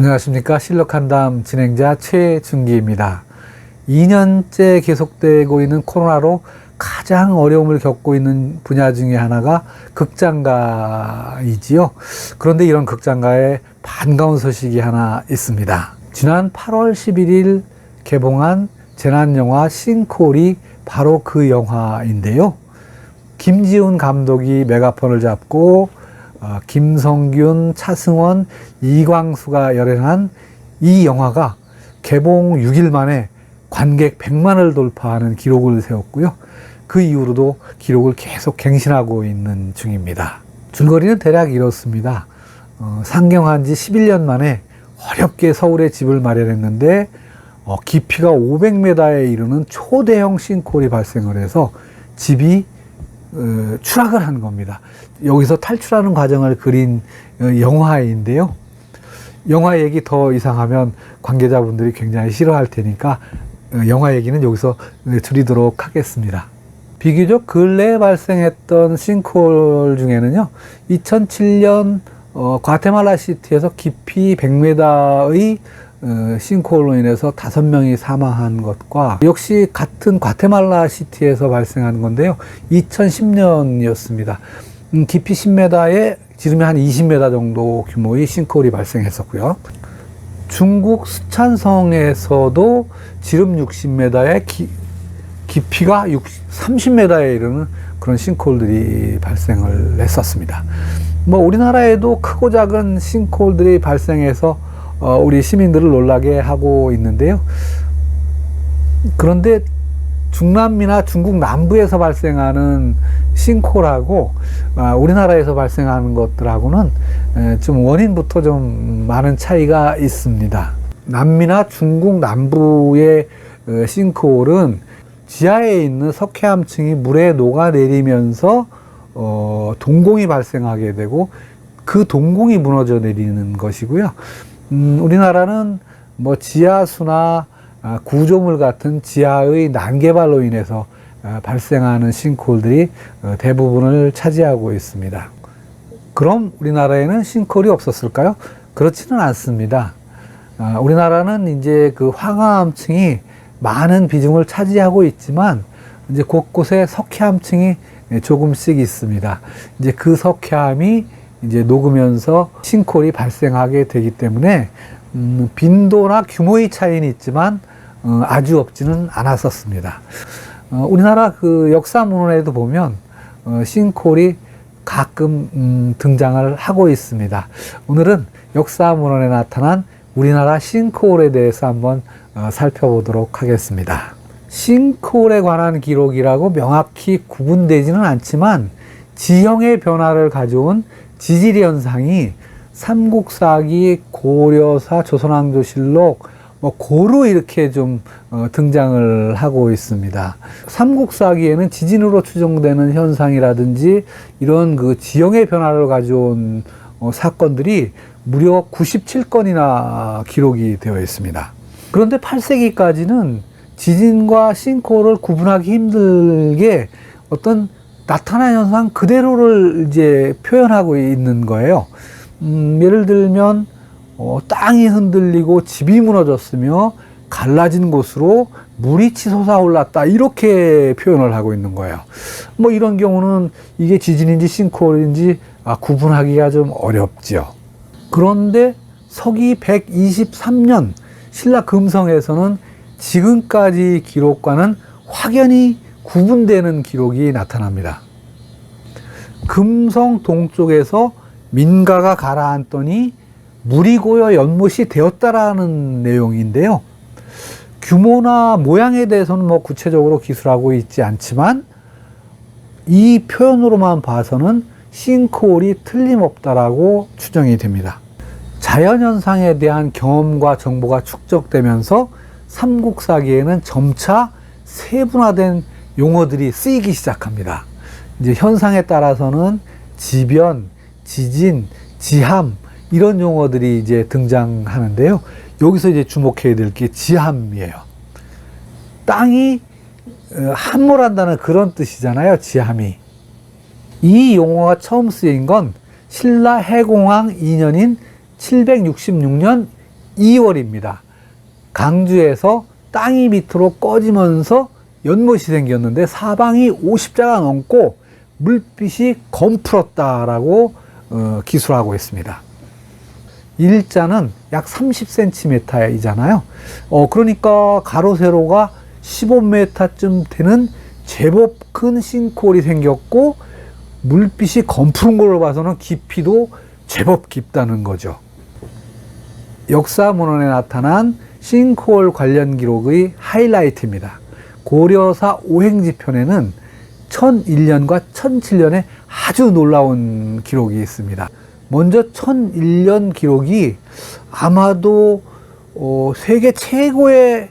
안녕하십니까. 실력한담 진행자 최준기입니다. 2년째 계속되고 있는 코로나로 가장 어려움을 겪고 있는 분야 중에 하나가 극장가이지요. 그런데 이런 극장가에 반가운 소식이 하나 있습니다. 지난 8월 11일 개봉한 재난영화 싱콜이 바로 그 영화인데요. 김지훈 감독이 메가폰을 잡고 어, 김성균, 차승원, 이광수가 열연한 이 영화가 개봉 6일 만에 관객 100만을 돌파하는 기록을 세웠고요. 그 이후로도 기록을 계속 갱신하고 있는 중입니다. 줄거리는 대략 이렇습니다. 어, 상경한 지 11년 만에 어렵게 서울에 집을 마련했는데 어, 깊이가 500m에 이르는 초대형 싱크홀이 발생을 해서 집이 어, 추락을 한 겁니다. 여기서 탈출하는 과정을 그린 어, 영화인데요. 영화 얘기 더 이상하면 관계자분들이 굉장히 싫어할 테니까 어, 영화 얘기는 여기서 줄이도록 하겠습니다. 비교적 근래에 발생했던 싱크홀 중에는요, 2007년 어, 과테말라 시티에서 깊이 100m의 어, 싱크홀로 인해서 다섯 명이 사망한 것과 역시 같은 과테말라 시티에서 발생한 건데요. 2010년이었습니다. 음, 깊이 10m에 지름이 한 20m 정도 규모의 싱크홀이 발생했었고요. 중국 스촨성에서도 지름 60m에 기, 깊이가 60, 30m에 이르는 그런 싱크홀들이 발생을 했었습니다. 뭐 우리나라에도 크고 작은 싱크홀들이 발생해서 어, 우리 시민들을 놀라게 하고 있는데요. 그런데 중남미나 중국 남부에서 발생하는 싱크홀하고 아, 우리나라에서 발생하는 것들하고는 에, 좀 원인부터 좀 많은 차이가 있습니다. 남미나 중국 남부의 어, 싱크홀은 지하에 있는 석회암층이 물에 녹아내리면서 어, 동공이 발생하게 되고 그 동공이 무너져 내리는 것이고요. 음, 우리나라는 뭐 지하수나 아, 구조물 같은 지하의 난개발로 인해서 아, 발생하는 싱크홀들이 어, 대부분을 차지하고 있습니다. 그럼 우리나라에는 싱크홀이 없었을까요? 그렇지는 않습니다. 아, 우리나라는 이제 그 황화암층이 많은 비중을 차지하고 있지만 이제 곳곳에 석회암층이 조금씩 있습니다. 이제 그 석회암이 이제 녹으면서 싱크홀이 발생하게 되기 때문에 음, 빈도나 규모의 차이는 있지만 어, 아주 없지는 않았었습니다. 어, 우리나라 그 역사 문헌에도 보면 어, 싱크홀이 가끔 음, 등장을 하고 있습니다. 오늘은 역사 문헌에 나타난 우리나라 싱크홀에 대해서 한번 어, 살펴보도록 하겠습니다. 싱크홀에 관한 기록이라고 명확히 구분되지는 않지만 지형의 변화를 가져온 지질 현상이 삼국사기, 고려사, 조선왕조실록, 뭐 고루 이렇게 좀 어, 등장을 하고 있습니다. 삼국사기에는 지진으로 추정되는 현상이라든지 이런 그 지형의 변화를 가져온 어, 사건들이 무려 97건이나 기록이 되어 있습니다. 그런데 8세기까지는 지진과 싱크홀을 구분하기 힘들게 어떤 나타난 현상 그대로를 이제 표현하고 있는 거예요. 음, 예를 들면 어, 땅이 흔들리고 집이 무너졌으며 갈라진 곳으로 물이 치솟아 올랐다 이렇게 표현을 하고 있는 거예요. 뭐 이런 경우는 이게 지진인지 싱크홀인지 아, 구분하기가 좀 어렵죠. 그런데 서기 123년 신라 금성에서는 지금까지 기록과는 확연히 구분되는 기록이 나타납니다. 금성 동쪽에서 민가가 가라앉더니 물이 고여 연못이 되었다라는 내용인데요. 규모나 모양에 대해서는 뭐 구체적으로 기술하고 있지 않지만 이 표현으로만 봐서는 싱크홀이 틀림없다라고 추정이 됩니다. 자연현상에 대한 경험과 정보가 축적되면서 삼국사기에는 점차 세분화된 용어들이 쓰이기 시작합니다. 이제 현상에 따라서는 지변, 지진, 지함 이런 용어들이 이제 등장하는데요. 여기서 이제 주목해야 될 게 지함이에요. 땅이 어, 함몰한다는 그런 뜻이잖아요. 지함이. 이 용어가 처음 쓰인 건 신라 해공왕 2년인 766년 2월입니다. 강주에서 땅이 밑으로 꺼지면서 연못이 생겼는데 사방이 50자가 넘고 물빛이 검풀었다라고 어, 기술하고 있습니다. 일자는 약 30cm이잖아요. 어, 그러니까 가로 세로가 15m쯤 되는 제법 큰 싱크홀이 생겼고 물빛이 검푸른 걸로 봐서는 깊이도 제법 깊다는 거죠. 역사 문헌에 나타난 싱크홀 관련 기록의 하이라이트입니다. 고려사 오행지 편에는 1001년과 1007년에 아주 놀라운 기록이 있습니다. 먼저 1001년 기록이 아마도 어, 세계 최고의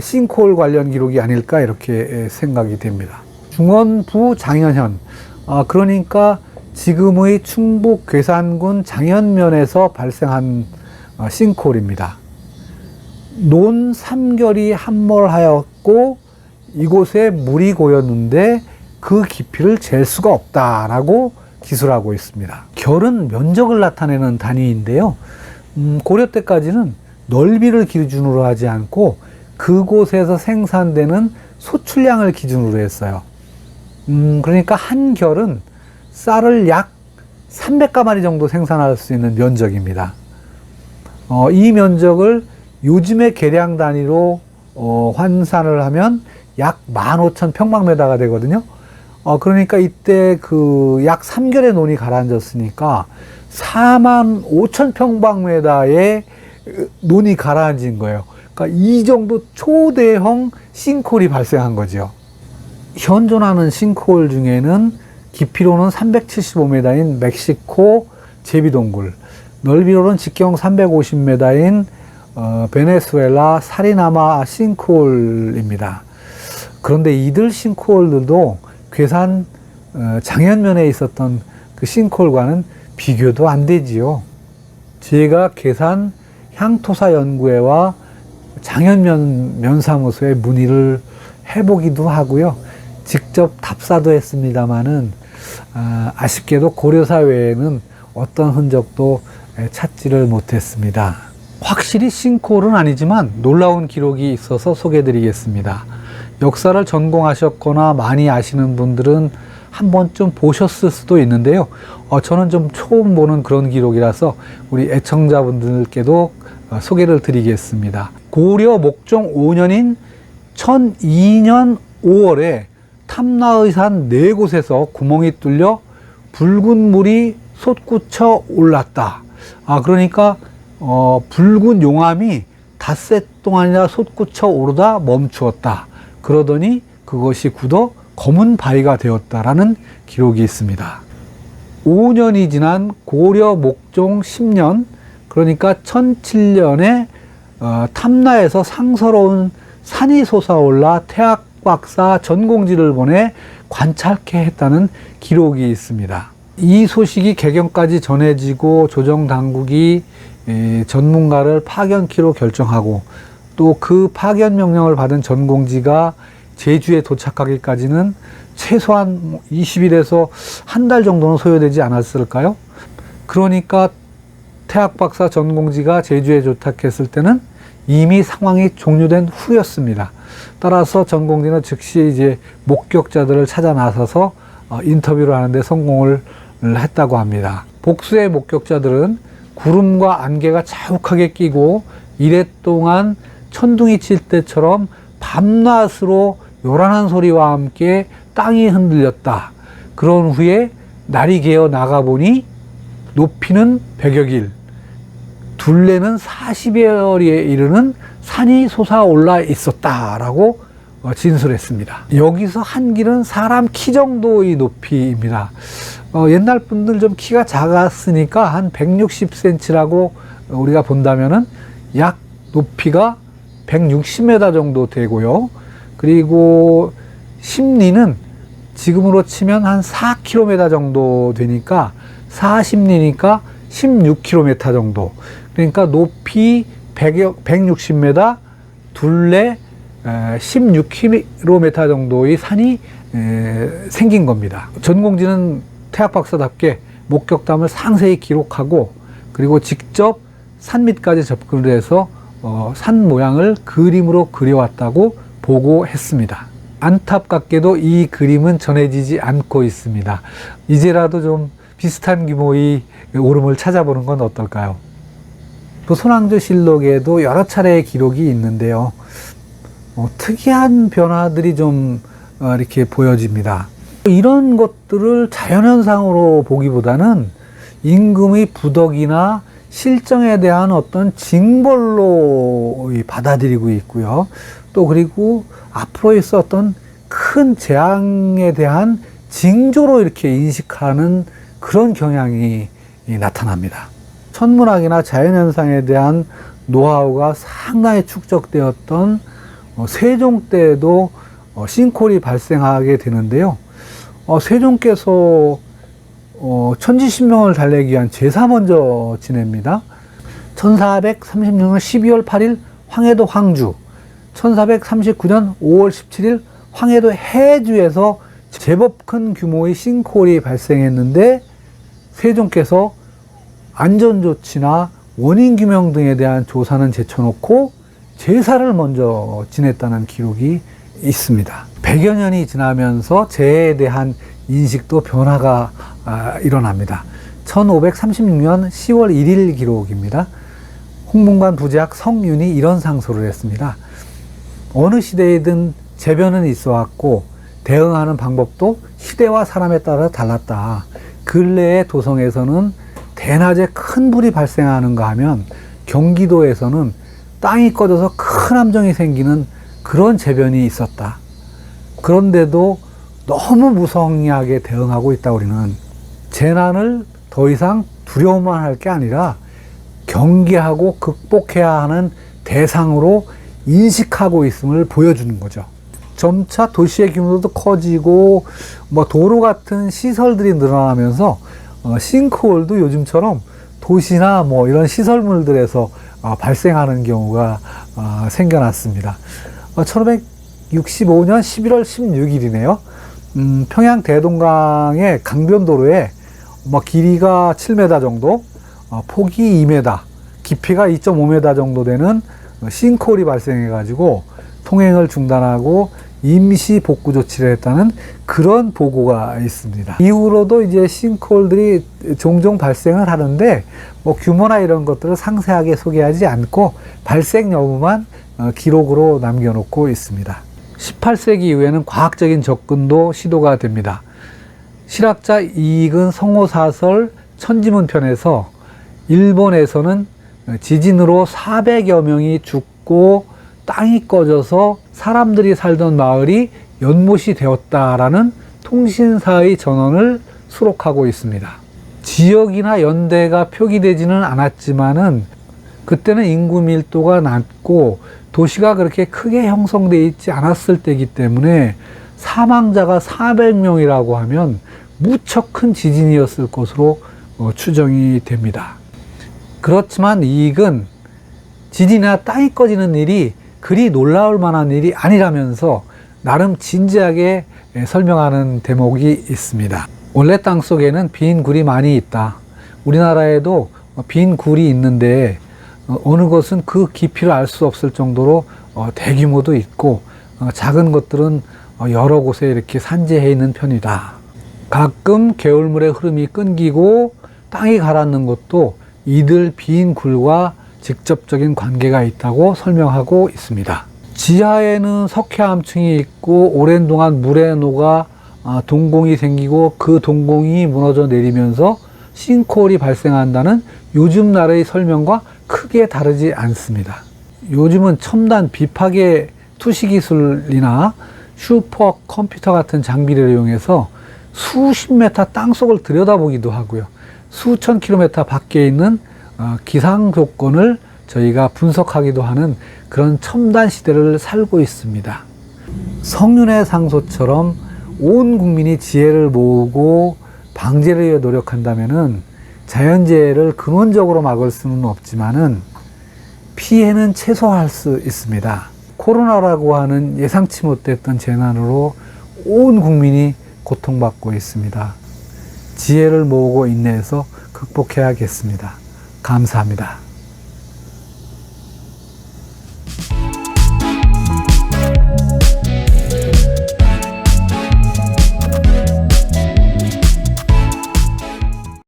싱크홀 관련 기록이 아닐까 이렇게 생각이 됩니다. 중원부 장현현, 아, 그러니까 지금의 충북 괴산군 장현면에서 발생한 어, 싱크홀입니다. 논 삼결이 함몰하였고 이곳에 물이 고였는데 그 깊이를 잴 수가 없다라고 기술하고 있습니다. 결은 면적을 나타내는 단위인데요. 음, 고려 때까지는 넓이를 기준으로 하지 않고 그곳에서 생산되는 소출량을 기준으로 했어요. 음, 그러니까 한 결은 쌀을 약 300가마리 정도 생산할 수 있는 면적입니다. 어, 이 면적을 요즘의 계량 단위로 어, 환산을 하면 약 15,000평방미터가 되거든요. 어, 그러니까 이때 그 약 3개월의 논이 가라앉았으니까 4만 5천 평방미터의 논이 가라앉은 거예요. 그러니까 이 정도 초대형 싱크홀이 발생한 거죠. 현존하는 싱크홀 중에는 깊이로는 375m인 멕시코 제비동굴, 넓이로는 직경 350m인 어, 베네수엘라 사리나마 싱크홀입니다. 그런데 이들 싱크홀들도 괴산 어, 장현면에 있었던 그 싱크홀과는 비교도 안 되지요. 제가 괴산 향토사 연구회와 장현면 면사무소에 문의를 해보기도 하고요. 직접 답사도 했습니다마는 아, 아쉽게도 고려사 외에는 어떤 흔적도 찾지를 못했습니다. 확실히 싱크홀은 아니지만 놀라운 기록이 있어서 소개해드리겠습니다. 역사를 전공하셨거나 많이 아시는 분들은 한 번쯤 보셨을 수도 있는데요. 어, 저는 좀 처음 보는 그런 기록이라서 우리 애청자분들께도 어, 소개를 드리겠습니다. 고려 목종 5년인 1002년 5월에 탐나의 산 네 곳에서 구멍이 뚫려 붉은 물이 솟구쳐 올랐다. 아, 그러니까, 어, 붉은 용암이 닷새 동안이나 솟구쳐 오르다 멈추었다. 그러더니 그것이 굳어 검은 바위가 되었다라는 기록이 있습니다. 5년이 지난 고려 목종 10년, 그러니까 1007년에 어, 탐나에서 상서로운 산이 솟아올라 태학 박사 전공지를 보내 관찰케 했다는 기록이 있습니다. 이 소식이 개경까지 전해지고 조정 당국이 전문가를 파견키로 결정하고 또 그 파견 명령을 받은 전공지가 제주에 도착하기까지는 최소한 20일에서 한 달 정도는 소요되지 않았을까요? 그러니까 태학 박사 전공지가 제주에 도착했을 때는 이미 상황이 종료된 후였습니다. 따라서 전공지는 즉시 이제 목격자들을 찾아 나서서 어, 인터뷰를 하는데 성공을 했다고 합니다. 복수의 목격자들은 구름과 안개가 자욱하게 끼고 이래 동안 천둥이 칠 때처럼 밤낮으로 요란한 소리와 함께 땅이 흔들렸다. 그런 후에 날이 개어 나가보니 높이는 100여 길, 둘레는 40여리에 이르는 산이 솟아올라 있었다라고 어, 진술했습니다. 여기서 한 길은 사람 키 정도의 높이입니다. 어, 옛날 분들 좀 키가 작았으니까 한 160cm라고 우리가 본다면은 약 높이가 160m 정도 되고요. 그리고 심리는 지금으로 치면 한 4km 정도 되니까 4심리니까 16km 정도. 그러니까 높이 100, 160m, 둘레 16km 정도의 산이 생긴 겁니다. 전공지는 태학 박사답게 목격담을 상세히 기록하고 그리고 직접 산 밑까지 접근을 해서 어, 산 모양을 그림으로 그려왔다고 보고했습니다. 안타깝게도 이 그림은 전해지지 않고 있습니다. 이제라도 좀 비슷한 규모의 오름을 찾아보는 건 어떨까요? 또 손왕조 실록에도 여러 차례의 기록이 있는데요. 어, 특이한 변화들이 좀 어, 이렇게 보여집니다. 이런 것들을 자연현상으로 보기보다는 임금의 부덕이나 실정에 대한 어떤 징벌로 이 받아들이고 있고요. 또 그리고 앞으로 있었던 큰 재앙에 대한 징조로 이렇게 인식하는 그런 경향이 이 나타납니다. 천문학이나 자연현상에 대한 노하우가 상당히 축적되었던 어, 세종 때에도 어, 싱콜이 발생하게 되는데요. 어, 세종께서 어, 천지신명을 달래기 위한 제사 먼저 지냅니다. 1436년 12월 8일 황해도 황주, 1439년 5월 17일 황해도 해주에서 제법 큰 규모의 싱콜이 발생했는데 세종께서 안전조치나 원인규명 등에 대한 조사는 제쳐놓고 제사를 먼저 지냈다는 기록이 있습니다. 100여 년이 지나면서 재해에 대한 인식도 변화가 아, 일어납니다. 1536년 10월 1일 기록입니다. 홍문관 부제학 성윤이 이런 상소를 했습니다. 어느 시대이든 재변은 있어 왔고 대응하는 방법도 시대와 사람에 따라 달랐다. 근래의 도성에서는 대낮에 큰 불이 발생하는가 하면 경기도에서는 땅이 꺼져서 큰 함정이 생기는 그런 재변이 있었다. 그런데도 너무 무성의하게 대응하고 있다 우리는 재난을 더 이상 두려워만 할 게 아니라 경계하고 극복해야 하는 대상으로 인식하고 있음을 보여주는 거죠. 점차 도시의 규모도 커지고 뭐 도로 같은 시설들이 늘어나면서 어, 싱크홀도 요즘처럼 도시나 뭐 이런 시설물들에서 어, 발생하는 경우가 어, 생겨났습니다. 어, 1565년 11월 16일이네요. 음, 평양 대동강의 강변도로에 뭐 길이가 7m 정도, 어, 폭이 2m, 깊이가 2.5m 정도 되는 어, 싱크홀이 발생해 가지고 통행을 중단하고 임시 복구 조치를 했다는 그런 보고가 있습니다. 이후로도 이제 싱크홀들이 종종 발생을 하는데 뭐 규모나 이런 것들을 상세하게 소개하지 않고 발생 여부만 어, 기록으로 남겨놓고 있습니다. 18세기 이후에는 과학적인 접근도 시도가 됩니다. 실학자 이익은 성호사설 천지문 편에서 일본에서는 지진으로 400여 명이 죽고 땅이 꺼져서 사람들이 살던 마을이 연못이 되었다라는 통신사의 전원을 수록하고 있습니다. 지역이나 연대가 표기되지는 않았지만은 그때는 인구 밀도가 낮고 도시가 그렇게 크게 형성되어 있지 않았을 때이기 때문에 사망자가 400명이라고 하면 무척 큰 지진이었을 것으로 어, 추정이 됩니다. 그렇지만 이익은 지진이나 땅이 꺼지는 일이 그리 놀라울 만한 일이 아니라면서 나름 진지하게 예, 설명하는 대목이 있습니다. 원래 땅 속에는 빈 굴이 많이 있다. 우리나라에도 빈 굴이 있는데 어, 어느 것은 그 깊이를 알 수 없을 정도로 어, 대규모도 있고 어, 작은 것들은 여러 곳에 이렇게 산재해 있는 편이다. 가끔 개울물의 흐름이 끊기고 땅이 가라앉는 것도 이들 빈 굴과 직접적인 관계가 있다고 설명하고 있습니다. 지하에는 석회암층이 있고 오랜 동안 물에 녹아 아, 동공이 생기고 그 동공이 무너져 내리면서 싱크홀이 발생한다는 요즘 날의 설명과 크게 다르지 않습니다. 요즘은 첨단 비파괴 투시 기술이나 슈퍼 컴퓨터 같은 장비를 이용해서 수십 메타 땅 속을 들여다보기도 하고요. 수천 킬로미터 밖에 있는 어, 기상 조건을 저희가 분석하기도 하는 그런 첨단 시대를 살고 있습니다. 성윤의 상소처럼 온 국민이 지혜를 모으고 방제를 위해 노력한다면은 자연재해를 근원적으로 막을 수는 없지만은 피해는 최소화할 수 있습니다. 코로나라고 하는 예상치 못했던 재난으로 온 국민이 고통받고 있습니다. 지혜를 모으고 인내해서 극복해야겠습니다. 감사합니다.